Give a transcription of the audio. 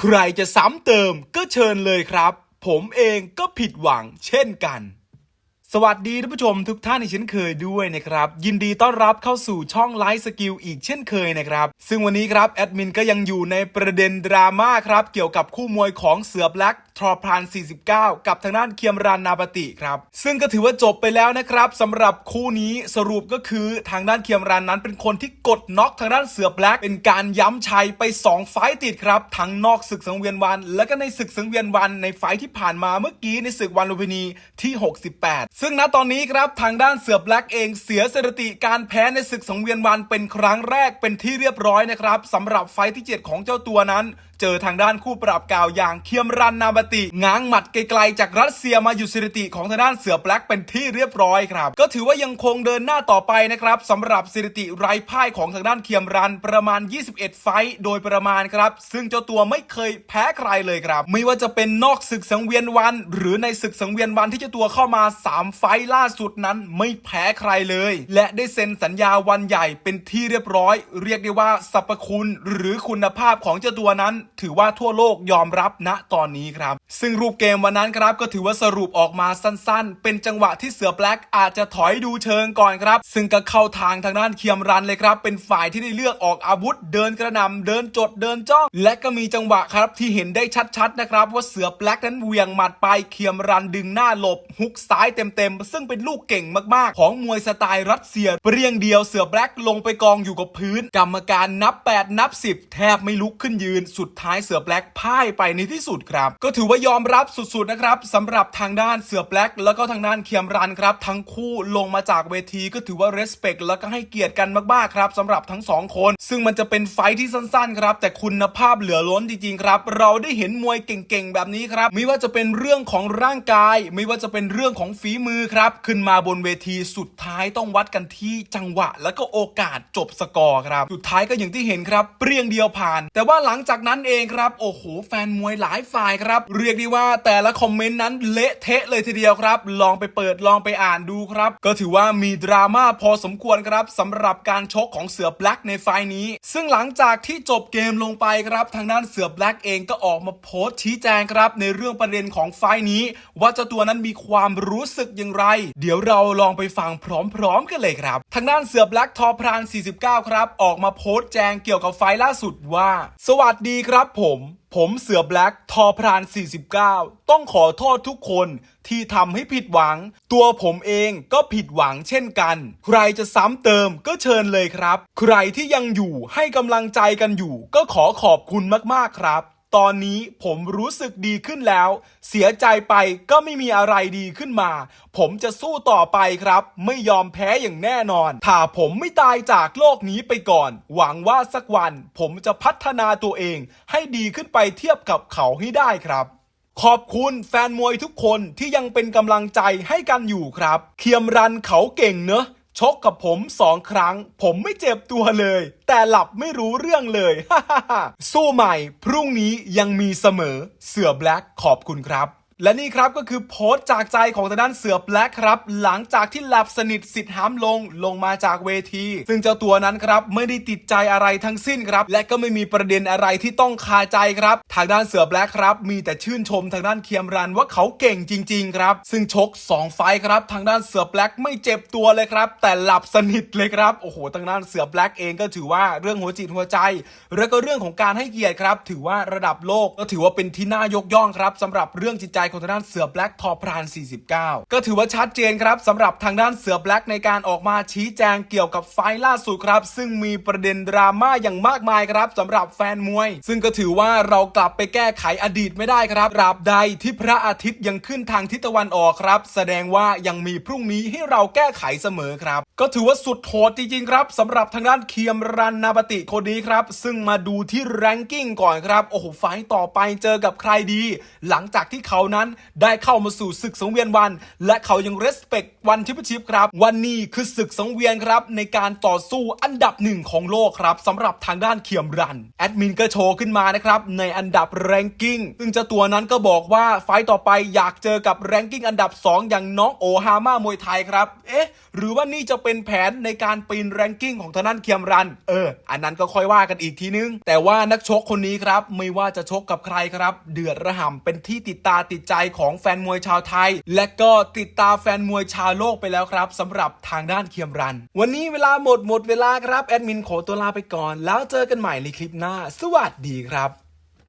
ใครจะซ้ำเติมก็เชิญเลยครับ ผมเองก็ผิดหวังเช่นกัน สวัสดีท่านผู้ชมทุกท่านในเช่นเคยด้วยนะครับ ยินดีต้อนรับเข้าสู่ช่องไลฟ์สกิลอีกเช่นเคยนะครับ ซึ่งวันนี้ครับแอดมินก็ยังอยู่ในประเด็นดราม่าครับ เกี่ยวกับคู่มวยของเสือแบล็ก ทรอพาน 49 กับทางด้านเคียมรานนาปติครับ ซึ่งก็ถือว่าจบไปแล้วนะครับสำหรับคู่นี้สรุปก็คือทางด้านเคียมรานนั้นเป็นคนที่กดน็อกทางด้านเสือแบล็กเป็นการย้ำชัยไป 2 ไฟต์ติดครับ ทั้งนอกศึกสังเวียนวัน และก็ในศึกสังเวียนวันในไฟต์ที่ผ่านมาเมื่อกี้ในศึกวันลุมพินีที่ 68 ซึ่งณตอนนี้ครับทางด้านเสือแบล็กเองเสียสถิติการแพ้ในศึกสังเวียนวันเป็นครั้งแรกเป็นที่เรียบร้อยนะครับสำหรับไฟต์ที่ 7 ของเจ้าตัวนั้น เจอทางด้านคู่ปรับกาวอย่างเคียมรันนาบติง้างหมัดไกลๆจากรัสเซียมาอยู่สถิติของทางด้านเสือแบล็กเป็นที่เรียบร้อยครับ ก็ถือว่ายังคงเดินหน้าต่อไปนะครับสำหรับสถิติไร้พ่ายของทางด้านเคียมรันประมาณ 21 ไฟโดยประมาณครับ ซึ่งเจ้าตัวไม่เคยแพ้ใครเลยครับ ไม่ว่าจะเป็นนอกศึกสังเวียนวัน หรือในศึกสังเวียนวันที่เจ้าตัวเข้ามา 3 ไฟล่าสุดนั้นไม่แพ้ใครเลย และได้เซ็นสัญญาวันใหญ่เป็นที่เรียบร้อย เรียกได้ว่าสรรพคุณหรือคุณภาพของเจ้าตัวนั้น ถือว่าทั่วโลกยอมรับณตอนนี้ครับซึ่งรูปเกมวันนั้นครับก็ถือว่าสรุปออกมาสั้นๆ เป็นจังหวะที่เสือแบล็กอาจจะถอยดูเชิงก่อนครับ ซึ่งก็เข้าทางทางด้านเคียมรันเลยครับ เป็นฝ่ายที่ได้เลือกออกอาวุธ เดินกระนำเดินจดเดินจ้อง และก็มีจังหวะครับที่เห็นได้ชัดๆนะครับ ว่าเสือแบล็กนั้นเหวียงหมัดไปเคียมรันดึงหน้าหลบฮุกซ้ายเต็มๆซึ่งเป็นลูกเก่งมากๆ ของมวยสไตล์รัสเซียเปรียงเดียวเสือแบล็กลงไปกองอยู่กับพื้น กรรมการนับ 8 นับ 10 แทบไม่ลุกขึ้นยืน สุดท้ายเสือแบล็กพ่ายไปในที่สุดครับ ก็ถืออว่ายอมรับสุดๆนะครับสำหรับทางด้านเสือแบล็กแล้วก็ทางด้านเคียมรันครับ ทั้งคู่ลงมาจากเวทีก็ถือว่า respect แล้วก็ให้เกียรติกันมากๆครับสำหรับทั้งสองคน ซึ่งมันจะเป็นไฟท์ที่สั้นๆครับ แต่คุณภาพเหลือล้นจริงๆครับ เราได้เห็นมวยเก่งๆแบบนี้ครับไม่ว่าจะเป็นเรื่องของร่างกาย ไม่ว่าจะเป็นเรื่องของฝีมือครับ ขึ้นมาบนเวทีสุดท้ายต้องวัดกันที่จังหวะ แล้วก็โอกาสจบสกอร์ครับสุดท้ายก็อย่างที่เห็นครับเปรี้ยงเดียวผ่าน แต่ว่าหลังจากนั้นเองครับโอ้โหแฟนมวยหลายฝ่ายครับเรียกได้ว่าแต่ละคอมเมนต์นั้นเละเทะเลยทีเดียวครับ ลองไปเปิดลองไปอ่านดูครับ ก็ถือว่ามีดราม่าพอสมควรครับสำหรับการชกของเสือแบล็กในไฟล์นี้ ซึ่งหลังจากที่จบเกมลงไปครับ ทางด้านเสือแบล็กเองก็ออกมาโพสต์ชี้แจงครับ ในเรื่องประเด็นของไฟนี้ ว่าเจ้าตัวนั้นมีความรู้สึกอย่างไร เดี๋ยวเราลองไปฟังพร้อมๆกันเลยครับ ทางด้านเสือแบล็กทอพราน49 ครับ ออกมาโพสต์แจงเกี่ยวกับไฟล่าสุดว่า สวัสดีครับผม ผมเสือแบล็กทอพราน 49 ต้องขอโทษทุกคนที่ทำให้ผิดหวัง ตัวผมเองก็ผิดหวังเช่นกัน ใครจะซ้ำเติมก็เชิญเลยครับ ใครที่ยังอยู่ให้กำลังใจกันอยู่ ก็ขอขอบคุณมากๆครับ ตอนนี้ผมรู้สึกดีขึ้นแล้ว เสียใจไปก็ไม่มีอะไรดีขึ้นมา ผมจะสู้ต่อไปครับ ไม่ยอมแพ้อย่างแน่นอน ถ้าผมไม่ตายจากโลกนี้ไปก่อน หวังว่าสักวันผมจะพัฒนาตัวเอง ให้ดีขึ้นไปเทียบกับเขาให้ได้ครับขอบคุณแฟนมวยทุกคนที่ยังเป็นกำลังใจให้กันอยู่ครับ เคียมรันเขาเก่งเนอะ ชกกับผมสองครั้ง ผมไม่เจ็บตัวเลย แต่หลับไม่รู้เรื่องเลยฮ่าสู้ใหม่ พรุ่งนี้ยังมีเสมอเสือแบล็กขอบคุณครับ และนี่ครับก็คือโพสต์จากใจของทางด้านเสือแบล็กครับ หลังจากที่หลับสนิทสิทธิ์ห้ามลงลงมาจากเวที ซึ่งเจ้าตัวนั้นครับไม่ได้ติดใจอะไรทั้งสิ้นครับ และก็ไม่มีประเด็นอะไรที่ต้องคาใจครับ ทางด้านเสือแบล็กครับ มีแต่ชื่นชมทางด้านเคียมรันว่าเขาเก่งจริง ๆ ครับ ซึ่งชก 2 ไฟครับ ทางด้านเสือแบล็กไม่เจ็บตัวเลยครับ แต่หลับสนิทเลยครับโอ้โหทางด้านเสือแบล็กเองก็ถือว่าเรื่องหัวจิตหัวใจ แล้วก็เรื่องของการให้เกียรติครับ ถือว่าระดับโลกก็ถือว่าเป็นที่น่ายกย่องครับสำหรับเรื่องจิตใจของทางด้านเสือแบล็กทอพราน 49 ก็ถือว่าชัดเจนครับสำหรับทางด้านเสือแบล็กในการออกมาชี้แจงเกี่ยวกับไฟล่าสุดครับ ซึ่งมีประเด็นดราม่าอย่างมากมายครับสำหรับแฟนมวย ซึ่งก็ถือว่าเรากลับไปแก้ไขอดีตไม่ได้ครับราบใดที่พระอาทิตย์ยังขึ้นทางทิศตะวันออกครับ แสดงว่ายังมีพรุ่งนี้ให้เราแก้ไขเสมอครับ ก็ถือว่าสุดโหดจริงๆครับสำหรับทางด้านเคียมรันนาปติคนนี้ครับ ซึ่งมาดูที่แรงกิ้งก่อนครับ โอ้โหไฟต์ต่อไปเจอกับใครดี หลังจากที่เขานั้นได้เข้ามาสู่ศึกสังเวียนวัน และเขายัง respect วันทิพชิพครับ วันนี้คือศึกสังเวียนครับ ในการต่อสู้อันดับหนึ่งของโลกครับสำหรับทางด้านเคียมรันแอดมินก็โชว์ขึ้นมานะครับในอันดับแรงกิ้งซึ่งเจ้าตัวนั้นก็บอกว่าไฟต์ต่อไปอยากเจอกับแรงกิ้งอันดับ 2 อย่างน้องโอฮามามวยไทยครับเอ๊ะหรือว่านี่จะเป็นแผนในการปีนแรงกิ้งของทางด้านเคียมรัน เออ อันนั้นก็ค่อยว่ากันอีกทีนึง แต่ว่านักชกคนนี้ครับ ไม่ว่าจะชกกับใครครับ เดือดระห่ำเป็นที่ติดตาติดใจของแฟนมวยชาวไทย และก็ติดตาแฟนมวยชาวโลกไปแล้วครับสำหรับทางด้านเคียมรัน วันนี้เวลาหมดหมดเวลาครับแอดมินขอตัวลาไปก่อน แล้วเจอกันใหม่ในคลิปหน้า สวัสดีครับ